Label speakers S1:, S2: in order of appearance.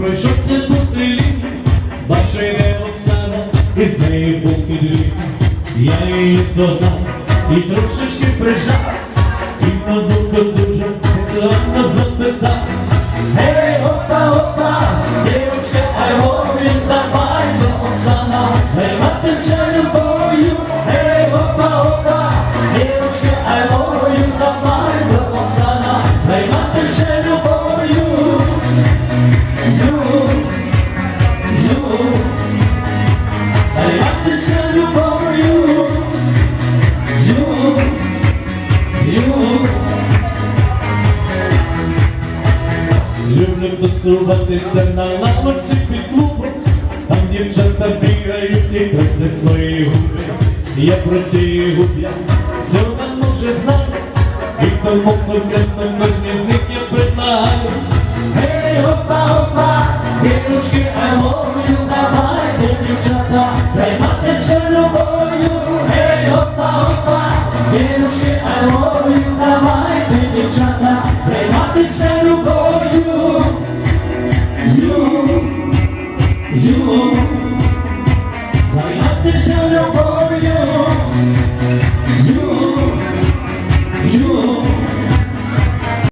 S1: пройшовся по селі, бачу йде Оксана, і з нею був підвід. Я її додав і трошечки прижав, і душу дуже сексуально запитав. Гей, опа, опа, дівчинка, I love давай, до Оксана, займатися любов'ю. Гей, опа, опа, дівчинка, I love давай, до Оксана, займатися Люблю на лавочці під клубом, там дівчата бігають і просять свої губи. Я про ті губ'я все давно вже знаю, і тому конкретно кожній з них я предлагаю. Гей, опа, опа, дівчатки, you, давайте, дівчата, займатися любов'ю. Гей, опа, опа, любов, займатися любов.